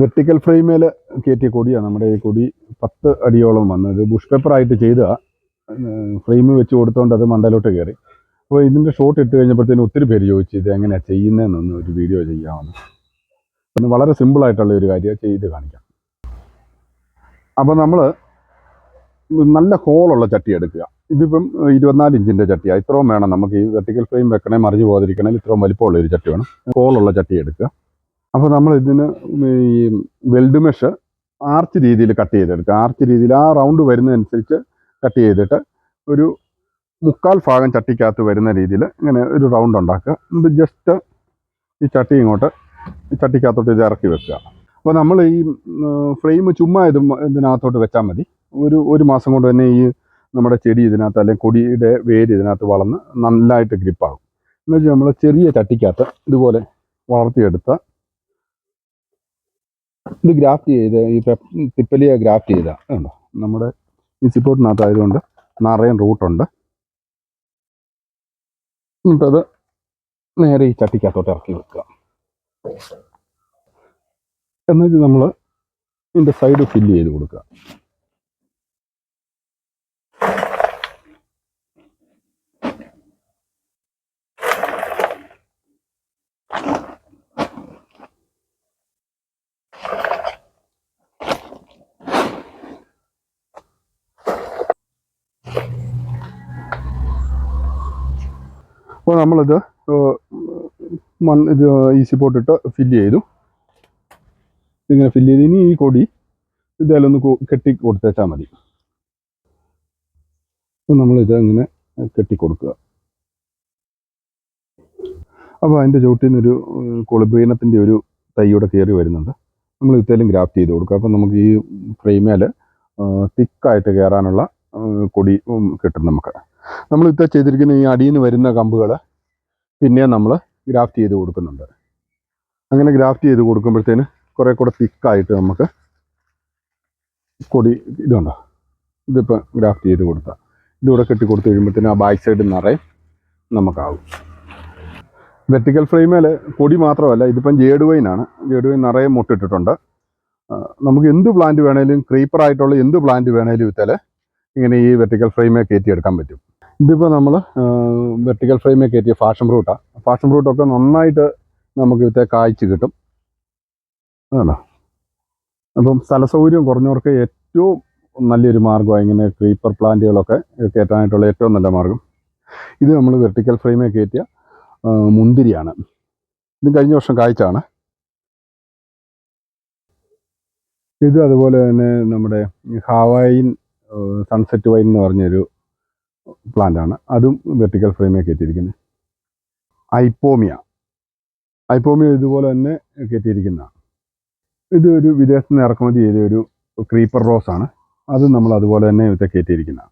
Vertical ഫ്രെയിമിൽ കയറ്റിയ കൊടിയാണ് നമ്മുടെ ഈ കൊടി പത്ത് അടിയോളം വന്നത് ബുഷ് പേപ്പർ ആയിട്ട് ചെയ്ത. ഫ്രെയിം വെച്ച് കൊടുത്തോണ്ട് അത് മണ്ടയിലോട്ട് കയറി അപ്പോൾ ഇതിന്റെ ഷോട്ട് ഇട്ട് കഴിഞ്ഞപ്പോഴത്തേനും ഒത്തിരി പേര് ചോദിച്ചു ഇത് എങ്ങനെയാണ് ചെയ്യുന്നതെന്നൊന്ന് ഒരു വീഡിയോ ചെയ്യാമെന്ന് പിന്നെ വളരെ സിമ്പിളായിട്ടുള്ള ഒരു കാര്യം ചെയ്ത് കാണിക്കാം. അപ്പോൾ നമ്മൾ നല്ല ഹോളുള്ള ചട്ടി എടുക്കുക. ഇതിപ്പം ഇരുപത്തിനാല് ഇഞ്ചിന്റെ ചട്ടിയാണ് ഇത്രയും വേണം നമുക്ക് ഈ വെർട്ടിക്കൽ ഫ്രെയിം വെക്കണേ മറിഞ്ഞു പോകാതിരിക്കണേ ഇത്രയും വലിപ്പമുള്ള ഒരു ചട്ടി വേണം. ഹോളുള്ള ചട്ടി എടുക്കുക. അപ്പോൾ നമ്മൾ ഇതിന് ഈ വെൽഡ് മെഷ് ആർച്ച് രീതിയിൽ കട്ട് ചെയ്തെടുക്കുക. ആർച്ച് രീതിയിൽ ആ റൗണ്ട് വരുന്നതനുസരിച്ച് കട്ട് ചെയ്തിട്ട് ഒരു മുക്കാൽ ഭാഗം ചട്ടിക്കകത്ത് വരുന്ന രീതിയിൽ ഇങ്ങനെ ഒരു റൗണ്ട് ഉണ്ടാക്കുക. എന്നിട്ട് ജസ്റ്റ് ഈ ചട്ടി ഇങ്ങോട്ട് ഈ ചട്ടിക്കകത്തോട്ട് ഇത് ഇറക്കി വെക്കുക. അപ്പോൾ നമ്മൾ ഈ ഫ്രെയിം ചുമ്മാ ഇത് ഇതിനകത്തോട്ട് വെച്ചാൽ മതി. ഒരു ഒരു മാസം കൊണ്ട് തന്നെ ഈ നമ്മുടെ ചെടി ഇതിനകത്ത് അല്ലെങ്കിൽ കൊടിയുടെ വേര് ഇതിനകത്ത് വളർന്ന് നല്ലതായിട്ട് ഗ്രിപ്പാകും എന്ന് വെച്ചാൽ നമ്മൾ ചെറിയ ചട്ടിക്കകത്ത് ഇതുപോലെ വളർത്തിയെടുത്ത ഇത് ഗ്രാഫ്റ്റ് ചെയ്ത് ഈ പെപ് തിപ്പലിയ ഗ്രാഫ്റ്റ് ചെയ്ത ഉണ്ടോ നമ്മുടെ ഈ സിപ്പോർട്ടിനകത്ത് ആയതുകൊണ്ട് നിറയെ റൂട്ടുണ്ട്. എന്നിട്ടത് നേരെ ഈ ചട്ടിക്കകത്തോട്ട് ഇറക്കി വെക്കുക. എന്നിട്ട് നമ്മൾ ഇതിന്റെ സൈഡ് ഫില്ല് ചെയ്ത് കൊടുക്കുക. അപ്പോൾ നമ്മളിത് മൺ ഇത് ഈസി പോട്ടിട്ട് ഫില്ല് ചെയ്തു. ഇങ്ങനെ ഫില്ല് ചെയ്ത് ഇനി ഈ കൊടി ഇതിലൊന്ന് കെട്ടി കൊടുത്തേച്ചാൽ മതി. അപ്പോൾ നമ്മളിത് അങ്ങനെ കെട്ടി കൊടുക്കുക. അപ്പോൾ അതിന്റെ ചുവട്ടിൽ നിന്നൊരു കൊളിബ്രീനത്തിന്റെ ഒരു തൈയോടെ കയറി വരുന്നുണ്ട്. നമ്മൾ ഇത്തേലും ഗ്രാഫ്റ്റ് ചെയ്ത് കൊടുക്കുക. അപ്പം നമുക്ക് ഈ ഫ്രെയിമേൽ തിക്കായിട്ട് കയറാനുള്ള കൊടി കിട്ടും നമുക്ക്. നമ്മൾ ഇത്ത ചെയ്തിരിക്കുന്ന ഈ അടിയിൽ നിന്ന് വരുന്ന കമ്പുകൾ പിന്നെ നമ്മൾ ഗ്രാഫ്റ്റ് ചെയ്ത് കൊടുക്കുന്നുണ്ട്. അങ്ങനെ ഗ്രാഫ്റ്റ് ചെയ്ത് കൊടുക്കുമ്പോഴത്തേന് കുറേ കൂടെ തിക്കായിട്ട് നമുക്ക് കൊടി ഇതുണ്ടോ? ഇതിപ്പോൾ ഗ്രാഫ്റ്റ് ചെയ്ത് കൊടുത്താൽ ഇതിവിടെ കെട്ടി കൊടുത്തു കഴിയുമ്പോഴത്തേന് ആ ബാക്ക് സൈഡിൽ നിറയെ നമുക്കാവും. വെർട്ടിക്കൽ ഫ്രെയിമേൽ കൊടി മാത്രമല്ല ഇതിപ്പം ജേഡ് വൈനാണ് ജേഡ് വൈൻ നിറയെ മുട്ടിട്ടിട്ടുണ്ട്. നമുക്ക് എന്ത് പ്ലാന്റ് വേണേലും ക്രീപ്പർ ആയിട്ടുള്ള എന്ത് പ്ലാന്റ് വേണേലും വിറ്റാൽ ഇങ്ങനെ ഈ വെർട്ടിക്കൽ ഫ്രെയിമേ കയറ്റിയെടുക്കാൻ പറ്റും. ഇതിപ്പോൾ നമ്മൾ വെർട്ടിക്കൽ ഫ്രെയിമേ കയറ്റിയ ഫാഷൻ ഫ്രൂട്ടാണ് ഫാഷൻ ഫ്രൂട്ടൊക്കെ നന്നായിട്ട് നമുക്ക് ഇവിടുത്തെ കായ്ച്ച് കിട്ടും. ആണോ അപ്പം സ്ഥല സൗകര്യം കുറഞ്ഞവർക്ക് ഏറ്റവും നല്ലൊരു മാർഗമാണ് ഇങ്ങനെ ക്രീപ്പർ പ്ലാന്റുകളൊക്കെ കയറ്റാനായിട്ടുള്ള ഏറ്റവും നല്ല മാർഗം. ഇത് നമ്മൾ വെർട്ടിക്കൽ ഫ്രെയിമേ കയറ്റിയ മുന്തിരിയാണ്. ഇത് കഴിഞ്ഞ വർഷം കായ്ച്ചാണ് ഇത് അതുപോലെ തന്നെ നമ്മുടെ ഹാവായിൻ സൺസെറ്റ് വൈൻ എന്ന് പറഞ്ഞൊരു പ്ലാന്റ് ആണ്. അതും വെർട്ടിക്കൽ ഫ്രെയിമേ കയറ്റിയിരിക്കുന്നത് ഐപ്പോമിയ ഐപ്പോമിയ ഇതുപോലെ തന്നെ കയറ്റിയിരിക്കുന്ന. ഇത് ഒരു വിദേശത്ത് നിന്ന് ഇറക്കുമതി ചെയ്ത ഒരു ക്രീപ്പർ റോസ് ആണ്. അതും നമ്മൾ അതുപോലെ തന്നെ ഇവിടുത്തെ കയറ്റിയിരിക്കുന്ന.